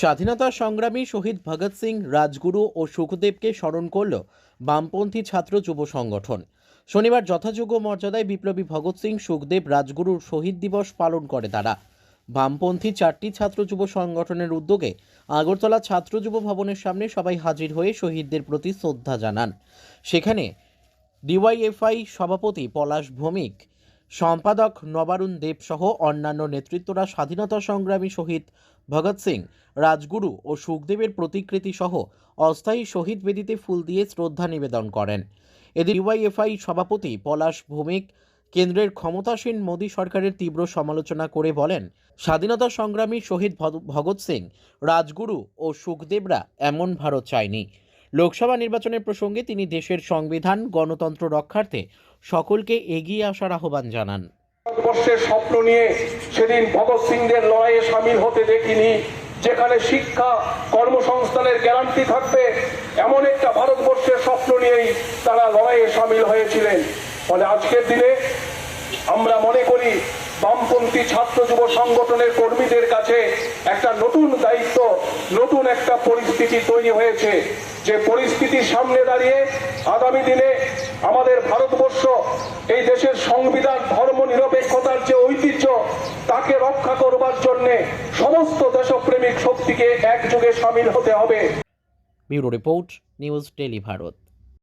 স্বাধীনতা সংগ্রামী শহীদ ভগৎ সিং, রাজগুরু ও সুখদেবকে স্মরণ করল বামপন্থী ছাত্র যুব সংগঠন। শনিবার যথাযোগ্য মর্যাদায় বিপ্লবী ভগৎ সিং, সুখদেব রাজগুরুর শহীদ দিবস পালন করে তারা। বামপন্থী চারটি ছাত্র যুব সংগঠনের উদ্যোগে আগরতলা ছাত্র যুব ভবনের সামনে সবাই হাজির হয়ে শহীদদের প্রতি শ্রদ্ধা জানান। সেখানে ডিওয়াইএফআই সভাপতি পলাশ ভৌমিক সম্পাদক নবারুণ দেব সহ অন্যান্য নেতৃত্বরা স্বাধীনতা সংগ্রামী শহীদ ভগৎ সিং, রাজগুরু ও সুখদেবের প্রতিকৃতি সহ অস্থায়ী শহীদ বেদিতে ফুল দিয়ে শ্রদ্ধা নিবেদন করেন। এদিন ডিওয়াইএফআই সভাপতি পলাশ ভৌমিক কেন্দ্রের ক্ষমতাসীন মোদী সরকারের তীব্র সমালোচনা করে বলেন, স্বাধীনতা সংগ্রামী শহীদ ভগ- ভগৎ সিং, রাজগুরু ও সুখদেবরা এমন ভারত চায়নি। লোকসভা নির্বাচনের প্রসঙ্গে তিনি দেশের সংবিধান, গণতন্ত্র রক্ষার্থে সকলকে এগিয়ে আসার আহ্বান জানান। ভারতবর্ষের স্বপ্ন নিয়ে সেদিন ভগৎ সিংদের লড়াইয়ে সামিল হতে দেখিনি। যেখানে শিক্ষা, কর্মসংস্থানের গ্যারান্টি থাকবে, এমন একটা ভারতবর্ষের স্বপ্ন নিয়েই তারা লড়াইয়ে সামিল হয়েছিলেন। ফলে আজকের দিনে আমরা মনে করি, বামপন্থী ছাত্র যুব সংগঠনের কর্মীদের কাছে একটা নতুন দায়িত্ব, নতুন একটা পরিস্থিতি তৈরি হয়েছে। যে পরিস্থিতির সামনে দাঁড়িয়ে আগামী দিনে আমাদের ভারতবর্ষ এই দেশের সংবিধান, ধর্ম নিরপেক্ষতার যে ঐতিহ্য, তাকে রক্ষা করবার জন্য সমস্ত দেশপ্রেমিক শক্তিকে একযোগে সামিল হতে হবে। Bureau report, news tele Bharat.